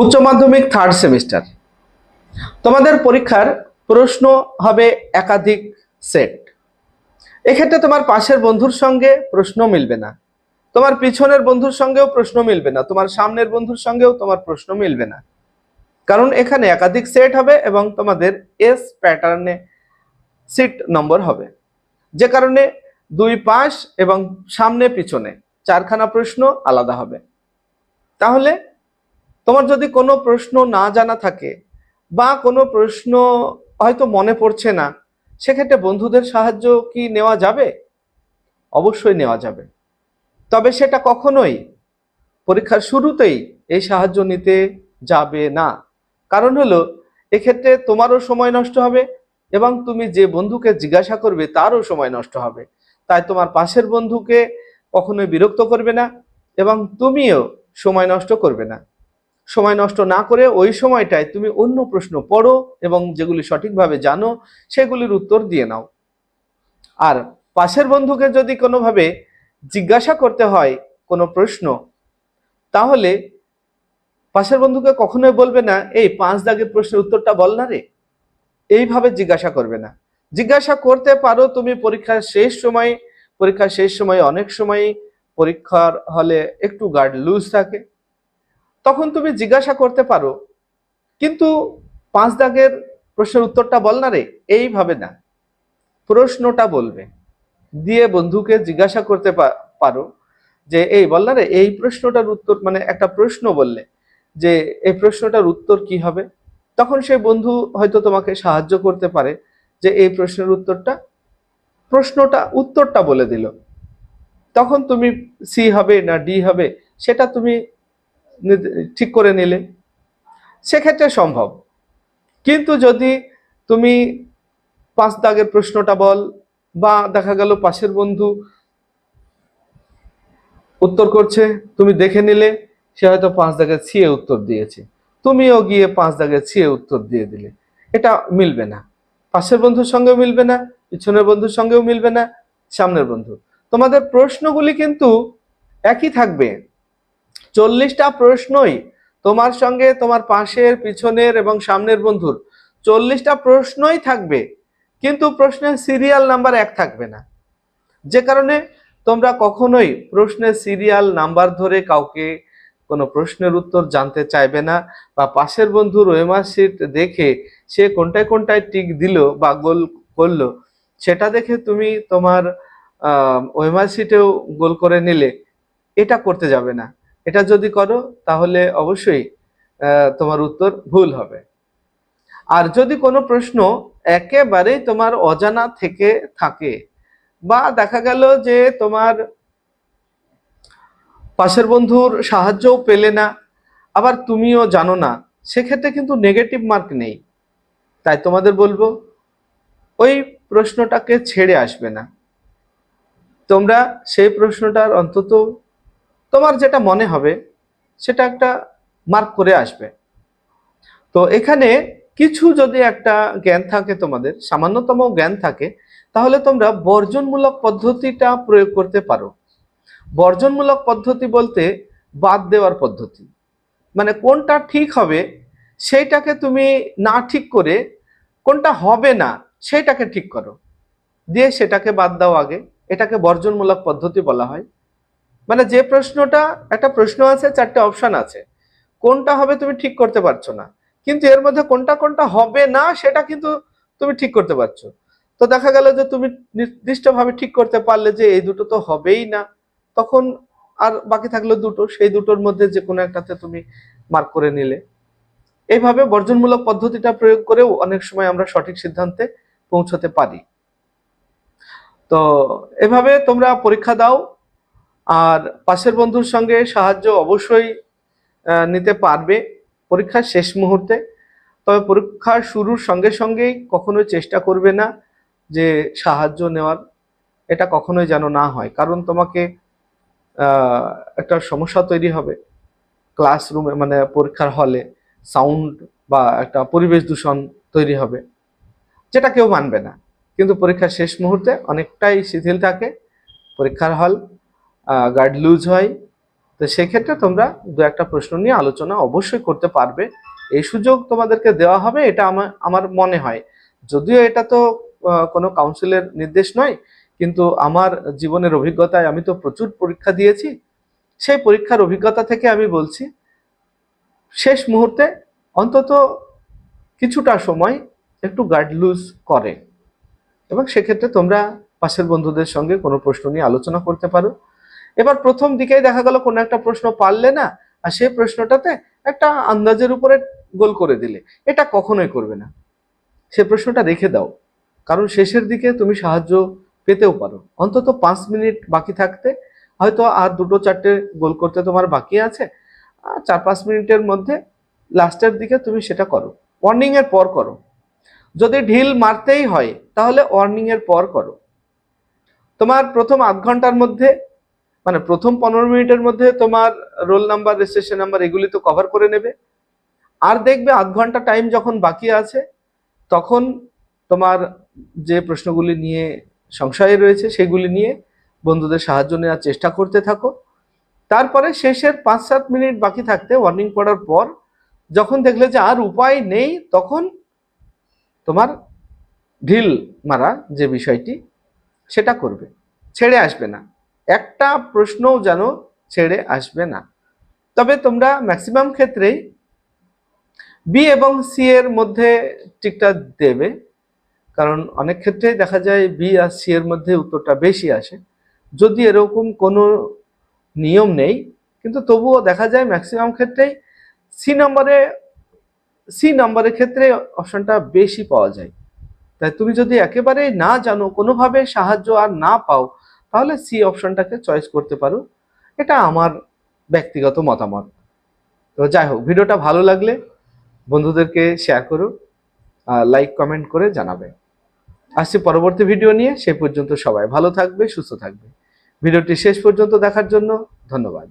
উচ্চ মাধ্যমিক third semester তোমাদের পরীক্ষার প্রশ্ন হবে একাধিক সেট এক্ষেত্রে তোমার পাশের বন্ধুর সঙ্গে প্রশ্ন মিলবে না। তোমার পিছনের বন্ধুর সঙ্গেও প্রশ্ন মিলবে না। তোমার সামনের বন্ধুর সঙ্গেও তোমার প্রশ্ন মিলবে না। কারণ এখানে একাধিক সেট হবে এবং তোমাদের এস প্যাটার্নে সিট নম্বর হবে। যে কারণে দুই পাশ এবং সামনে পিছনে চারখানা প্রশ্ন আলাদা হবে। তাহলে তোমার যদি কোনো প্রশ্ন না জানা থাকে বা কোনো প্রশ্ন হয়তো মনে পড়ছে না, সেক্ষেত্রে বন্ধুদের সাহায্য কি নেওয়া যাবে? অবশ্যই নেওয়া যাবে। তবে সেটা কখনোই পরীক্ষার শুরুতেই এই সাহায্য নিতে যাবে না। কারণ হলো, এক্ষেত্রে তোমারও সময় নষ্ট হবে এবং তুমি যে বন্ধুকে জিজ্ঞাসা করবে তারও সময় নষ্ট হবে। তাই তোমার পাশের বন্ধুকে কখনোই বিরক্ত করবে না এবং তুমিও সময় নষ্ট করবে না। সময় নষ্ট না করে ওই সময়টায় তুমি অন্য প্রশ্ন পড়ো এবং যেগুলি সঠিকভাবে জানো, সেগুলির উত্তর দিয়ে নাও। আর পাশের বন্ধুকে যদি কোনোভাবে জিজ্ঞাসা করতে হয় কোনো প্রশ্ন, তাহলে পাশের বন্ধুকে কখনোই বলবে না, এই পাঁচ দাগের প্রশ্নের উত্তরটা বল না রে। এইভাবে জিজ্ঞাসা করবে না। জিজ্ঞাসা করতে পারো তুমি পরীক্ষার শেষ সময়, পরীক্ষার শেষ সময় অনেক সময় পরীক্ষার হলে একটু গার্ড লুজ থাকে। তখন তুমি জিজ্ঞাসা করতে পারো, কিন্তু পাঁচ দাগের প্রশ্নের উত্তরটা বল না রে, এইভাবে না। প্রশ্নটা বলবে। দিয়ে বন্ধুকে জিজ্ঞাসা করতে পারো যে, এই বল না রে, এই প্রশ্নটার উত্তর মানে একটা প্রশ্ন বললে যে, এই প্রশ্নটার উত্তর কি হবে? তখন সেই বন্ধু হয়তো তোমাকে সাহায্য করতে পারে যে, এই প্রশ্নের উত্তরটা, প্রশ্নটা, উত্তরটা বলে দিল। তখন তুমি সি হবে না ডি হবে, সেটা তুমি ঠিক করে নিলে, সেক্ষেত্রে সম্ভব। কিন্তু যদি তুমি পাঁচ দাগের প্রশ্নটা বল বা দেখা গেল পাশের বন্ধু উত্তর করছে, তুমি দেখে নিলে, সে হয়তো পাঁচ দাগের ছিয়ে উত্তর দিয়েছে। তুমিও গিয়ে পাঁচ দাগের ছিয়ে উত্তর দিয়ে দিলে। এটা মিলবে না। পাশের বন্ধুর সঙ্গেও মিলবে না, পিছনের বন্ধুর সঙ্গেও মিলবে না, সামনের বন্ধু তোমাদের প্রশ্নগুলি কিন্তু একই থাকবে। চল্লিশটা প্রশ্নই তোমার সঙ্গে তোমার পাশের, পিছনের এবং সামনের বন্ধুর। চল্লিশটা প্রশ্নই থাকবে, কিন্তু প্রশ্নের সিরিয়াল নাম্বার এক থাকবে না। যে কারণে তোমরা কখনোই প্রশ্নের সিরিয়াল নাম্বার ধরে কাউকে কোনো প্রশ্নের উত্তর জানতে চাইবে না বা পাশের বন্ধুর ওয়েমার শিট দেখে সে কোনটায় কোনটায় টিক দিল বা গোল করল, সেটা দেখে তুমি তোমার ওয়েমার শিটেও গোল করে নিলে, এটা করতে যাবে না। এটা যদি করো, তাহলে অবশ্যই তোমার উত্তর ভুল হবে। আর যদি কোনো প্রশ্ন একেবারেই তোমার অজানা থেকে থাকে বা দেখা গেল যে তোমার পাশের বন্ধুর সাহায্যও পেলে না, আবার তুমিও জানো না, সেক্ষেত্রে কিন্তু নেগেটিভ মার্ক নেই। তাই তোমাদের বলব, ওই প্রশ্নটাকে ছেড়ে আসবে না। তোমরা সেই প্রশ্নটার অন্তত তোমার যেটা মনে হবে, সেটা একটা মার্ক করে আসবে। তো এখানে কিছু যদি একটা জ্ঞান থাকে তোমাদের, সামান্যতম জ্ঞান থাকে, তাহলে তোমরা বর্জনমূলক পদ্ধতিটা প্রয়োগ করতে পারো। বর্জনমূলক পদ্ধতি বলতে বাদ দেওয়ার পদ্ধতি। মানে কোনটা ঠিক হবে, সেইটাকে তুমি না ঠিক করে, কোনটা হবে না, সেইটাকে ঠিক করো। দিয়ে সেটাকে বাদ দাও আগে। এটাকে বর্জনমূলক পদ্ধতি বলা হয়। মানে যে প্রশ্নটা, একটা প্রশ্ন আছে, চারটে অপশন আছে। কোনটা হবে তুমি ঠিক করতে পারছ না। কিন্তু এর মধ্যে কোনটা কোনটা হবে না, সেটা কিন্তু তুমি ঠিক করতে পারছ। তো দেখা গেল যে তুমি নির্দিষ্টভাবে ঠিক করতে পারলে যে এই দুটো তো হবেই না, তখন আর বাকি থাকল দুটো, সেই দুটোর মধ্যে যে কোনো একটাতে তুমি মার্ক করে নিলে। এইভাবে বর্জনমূলক পদ্ধতিটা প্রয়োগ করেও অনেক সময় আমরা সঠিক সিদ্ধান্তে পৌঁছতে পারি। তো এভাবে তোমরা পরীক্ষা দাও আর পাশের বন্ধুর সঙ্গে সাহায্য অবশ্যই নিতে পারবে পরীক্ষার শেষ মুহূর্তে। তবে পরীক্ষা শুরুর সঙ্গে সঙ্গেই কখনোই চেষ্টা করবে না যে সাহায্য নেওয়ার। এটা কখনোই যেন না হয়। কারণ তোমাকে একটা সমস্যা তৈরি হবে ক্লাসরুমে মানে পরীক্ষার হলে। সাউন্ড বা একটা পরিবেশ দূষণ তৈরি হবে, যেটা কেউ মানবে না। কিন্তু পরীক্ষার শেষ মুহূর্তে অনেকটাই শিথিল থাকে। পরীক্ষার হল গার্ড লুজ হয়। তো সেক্ষেত্রে তোমরা দু একটা প্রশ্ন নিয়ে আলোচনা অবশ্যই করতে পারবে। এই সুযোগ তোমাদেরকে দেওয়া হবে, এটা আমার আমার মনে হয়। যদিও এটা তো কোনো কাউন্সিলের নির্দেশ নয়, কিন্তু আমার জীবনের অভিজ্ঞতায় আমি তো প্রচুর পরীক্ষা দিয়েছি। সেই পরীক্ষার অভিজ্ঞতা থেকে আমি বলছি, শেষ মুহূর্তে অন্তত কিছুটা সময় একটু গার্ড লুজ করে। এবং সেক্ষেত্রে তোমরা পাশের বন্ধুদের সঙ্গে কোনো প্রশ্ন নিয়ে আলোচনা করতে পারো। এবার প্রথম দিকেই দেখা গেল কোনো একটা প্রশ্ন পারলে না, আর সেই প্রশ্নটাতে একটা আন্দাজের উপরে গোল করে দিলে। এটা কখনোই করবে না। সে প্রশ্নটা রেখে দাও। কারণ শেষের দিকে তুমি সাহায্য পেতেও পারো। অন্তত পাঁচ মিনিট বাকি থাকতে হয়তো আর দুটো চারটে গোল করতে তোমার বাকি আছে। চার পাঁচ মিনিটের মধ্যে লাস্টের দিকে তুমি সেটা করো। ওয়ার্নিং এর পর করো। যদি ঢিল মারতেই হয়, তাহলে ওয়ার্নিং এর পর করো। তোমার প্রথম আধ ঘণ্টার মধ্যে মানে প্রথম পনেরো মিনিটের মধ্যে তোমার রোল নাম্বার রেজিস্ট্রেশন নাম্বার এগুলি তো কভার করে নেবে। আর দেখবে আধ ঘণ্টা টাইম যখন বাকি আছে, তখন তোমার যে প্রশ্নগুলি নিয়ে সংশয়ে রয়েছে, সেগুলি নিয়ে বন্ধুদের সাহায্য নেওয়ার চেষ্টা করতে থাকো। তারপরে শেষের পাঁচ সাত মিনিট বাকি থাকতে ওয়ার্নিং পড়ার পর যখন দেখলে যে আর উপায় নেই, তখন তোমার ঢিল মারা যে বিষয়টি, সেটা করবে। ছেড়ে আসবে না। একটা প্রশ্নও যেন ছেড়ে আসবে না। তবে তোমরা ম্যাক্সিমাম ক্ষেত্রেই বি এবং সি এর মধ্যে টিকটা দেবে। কারণ অনেক ক্ষেত্রেই দেখা যায় বি আর সি এর মধ্যে উত্তরটা বেশি আসে। যদি এরকম কোনো নিয়ম নেই, কিন্তু তবুও দেখা যায় ম্যাক্সিমাম ক্ষেত্রেই সি নম্বরে সি নম্বরের ক্ষেত্রে অপশনটা বেশি পাওয়া যায়। তাই তুমি যদি একেবারেই না জানো, কোনোভাবে সাহায্য আর না পাও তাহলে সি অপশনটাকে চয়েস করতে পারো। এটা আমার ব্যক্তিগত মতামত। তো যাই হোক, ভিডিওটা ভালো লাগলে বন্ধুদেরকে শেয়ার করো লাইক কমেন্ট করে জানাবে। আসছি পরবর্তী ভিডিও নিয়ে সে পর্যন্ত সবাই ভালো থাকবে, সুস্থ থাকবে। ভিডিওটি শেষ পর্যন্ত দেখার জন্য ধন্যবাদ।